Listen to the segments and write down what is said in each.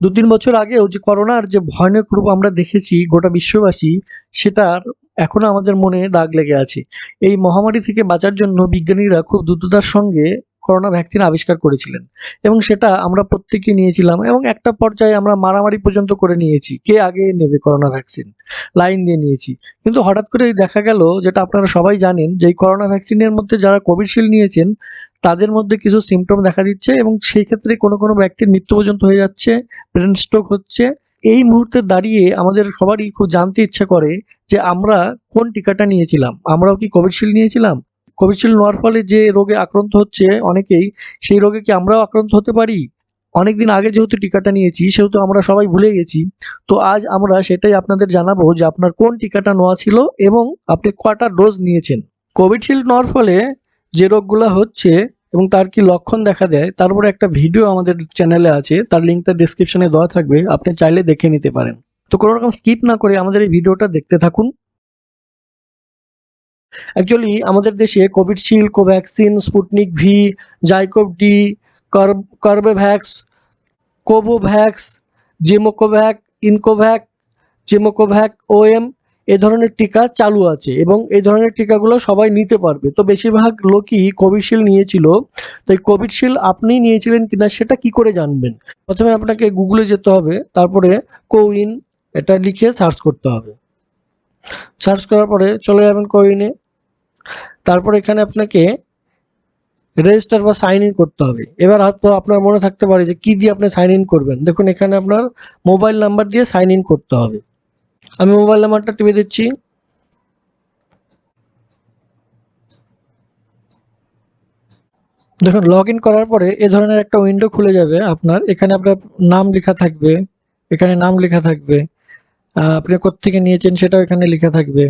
দু তিন বছর আগেও যে করোনার যে ভয়ানক রূপ আমরা দেখেছি গোটা বিশ্ববাসী, সেটার এখনও আমাদের মনে দাগ লেগে আছে। এই মহামারী থেকে বাঁচার জন্য বিজ্ঞানীরা খুব দ্রুততার সঙ্গে করোনা ভ্যাকসিন আবিষ্কার করেছিলেন। এবং সেটা আমরা প্রত্যেকে নিয়েছিলাম এবং একটা পর্যায়ে আমরা মারামারি পর্যন্ত করে নিয়েছি। কে আগে নেবে করোনা ভ্যাকসিন লাইন দিয়ে নিয়েছি। কিন্তু হঠাৎ করে দেখা গেল, যেটা আপনারা সবাই জানেন, যে করোনা ভ্যাকসিনের মধ্যে যারা কোভিশিল্ড নিয়েছেন, তাদের মধ্যে কিছু সিমটম দেখা দিচ্ছে এবং সেই ক্ষেত্রে কোনো কোনো ব্যক্তির মৃত্যু পর্যন্ত হয়ে যাচ্ছে ব্রেন স্ট্রোক হচ্ছে। এই মুহূর্তে দাঁড়িয়ে আমাদের সবারই খুব জানতে ইচ্ছা করে যে আমরা কোন টিকাটা নিয়েছিলাম? আমরাও কি কোভিশিল্ড নিয়েছিলাম? কোভিশিল্ড নেওয়ার ফলে যে রোগে আক্রান্ত হচ্ছে অনেকেই, সেই রোগে কি আমরাও আক্রান্ত হতে পারি? অনেকদিন আগে যেহেতু টিকাটা নিয়েছি, সেহেতু আমরা সবাই ভুলে গেছি। তো আজ আমরা সেটাই আপনাদের জানাব যে আপনার কোন টিকাটা নেওয়া ছিল এবং আপনি কটা ডোজ নিয়েছেন। কোভিশিল্ড নেওয়ার ফলে যে রোগগুলো হচ্ছে এবং তার কি লক্ষণ দেখা দেয় তারপরে একটা ভিডিও আমাদের চ্যানেলে আছে, তার লিঙ্কটা ডিসক্রিপশনে দেওয়া থাকবে, আপনি চাইলে দেখে নিতে পারেন। তো কোনো রকম স্কিপ না করে আমাদের এই ভিডিওটা দেখতে থাকুন। অ্যাকচুয়ালি আমাদের দেশে Covishield Covaxin Sputnik V ZyCoV D Corbevax Covovax Gemcovac iNCOVACC Gemcovac OM এ ধরনের টিকা চালু আছে এবং এই ধরনের টিকাগুলো সবাই নিতে পারবে। তো বেশিরভাগ লোকই কোভিশিল্ড নিয়েছিল। তাই এই কোভিশিল্ড আপনি নিয়েছিলেন কিনা সেটা কি করে জানবেন? প্রথমে আপনাকে গুগলে যেতে হবে, তারপরে কোউইন এটা লিখে সার্চ করতে হবে। সার্চ করার পরে চলে যাবেন কোউইনে তারপর এখানে আপনাকে রেজিস্টার বা সাইন ইন করতে হবে। এবার হয়তো আপনার মনে থাকতে পারে যে কি দিয়ে আপনি সাইন ইন করবেন। দেখুন, এখানে আপনার মোবাইল নাম্বার দিয়ে সাইন ইন করতে হবে। আমি মোবাইল নাম্বারটা টিপে দিচ্ছি। দেখুন লগ করার পরে এ ধরনের একটা উইন্ডো খুলে যাবে। আপনার এখানে আপনার নাম লেখা থাকবে, এখানে নাম লেখা থাকবে। আপনি কোত্থেকে নিয়েছেন সেটাও এখানে লেখা থাকবে।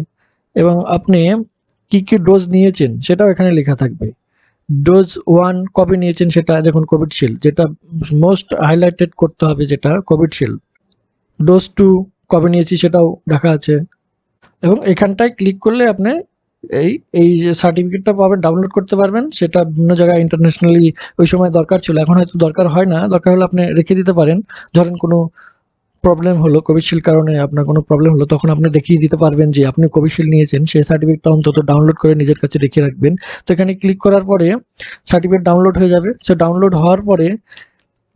এবং আপনি কি কি ডোজ নিয়েছেন সেটাও এখানে লেখা থাকবে। ডোজ ওয়ান কবে নিয়েছেন সেটা দেখুন কোভিডশিল্ড যেটা মোস্ট হাইলাইটেড করতে হবে যেটা কোভিডশিল্ড ডোজ টু কবে নিয়েছি সেটাও দেখা আছে। এবং এখানটায় ক্লিক করলে আপনি এই এই যে সার্টিফিকেটটা পাবেন ডাউনলোড করতে পারবেন, সেটা বিভিন্ন জায়গায় ইন্টারন্যাশনালি ওই সময় দরকার ছিল। এখন হয়তো দরকার হয় না, দরকার হলে আপনি রেখে দিতে পারেন। ধরেন কোনো প্রবলেম হলো কোভিশিল্ড কারণে আপনার কোনো প্রবলেম হলো, তখন আপনি দেখিয়ে দিতে পারবেন যে আপনি কোভিশিল্ড নিয়েছেন, সেই সার্টিফিকেটটা অন্তত ডাউনলোড করে নিজের কাছে রেখে রাখবেন। তো এখানে ক্লিক করার পরে সার্টিফিকেট ডাউনলোড হয়ে যাবে। সে ডাউনলোড হওয়ার পরে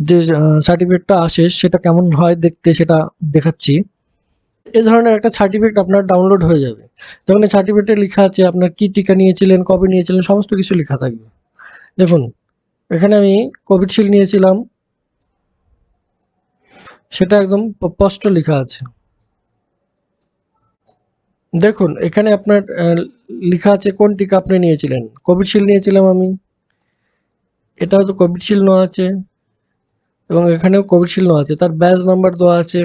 যে সার্টিফিকেটটা আসে, সেটা কেমন হয় দেখতে সেটা দেখাচ্ছি। এ ধরনের একটা সার্টিফিকেট আপনার ডাউনলোড হয়ে যাবে। তখন এই সার্টিফিকেটে লেখা আছে আপনার কী টিকা নিয়েছিলেন, কবে নিয়েছিলেন, সমস্ত কিছু লেখা থাকবে। দেখুন, এখানে আমি কোভিডশিল্ড নিয়েছিলাম সেটা একদম স্পষ্ট লেখা আছে। দেখুন, এখানে আপনার লেখা আছে কোন টিকা আপনি নিয়েছিলেন কোভিডশিল্ড নিয়েছিলাম আমি। এটাও তো কোভিডশিল্ড নেওয়া আছে। এবং এখানেও কোভিডশিল্ড নেওয়া আছে। তার ব্যাচ নাম্বার দেওয়া আছে।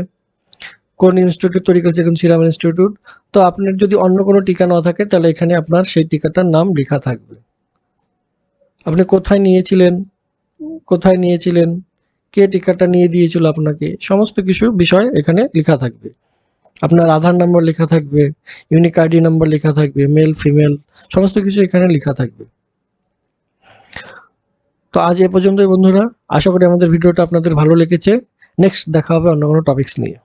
কোন ইনস্টিটিউট তৈরি করেছে? এখন সিরাম ইনস্টিটিউট তো আপনার যদি অন্য কোনো টিকা না থাকে, তাহলে এখানে আপনার সেই টিকাটার নাম লেখা থাকবে। আপনি কোথায় নিয়েছিলেন? কোথায় নিয়েছিলেন? কে টিকাটা নিয়ে দিয়েছিল আপনাকে? সমস্ত কিছু বিষয় এখানে লেখা থাকবে। আপনার আধার নাম্বার লেখা থাকবে ইউনিক আইডি নাম্বার লেখা থাকবে মেল ফিমেল সমস্ত কিছু এখানে লেখা থাকবে। তো আজ এ পর্যন্তই বন্ধুরা। আশা করি আমাদের ভিডিওটা আপনাদের ভালো লেগেছে। নেক্সট দেখা হবে অন্য কোনো টপিক্স নিয়ে।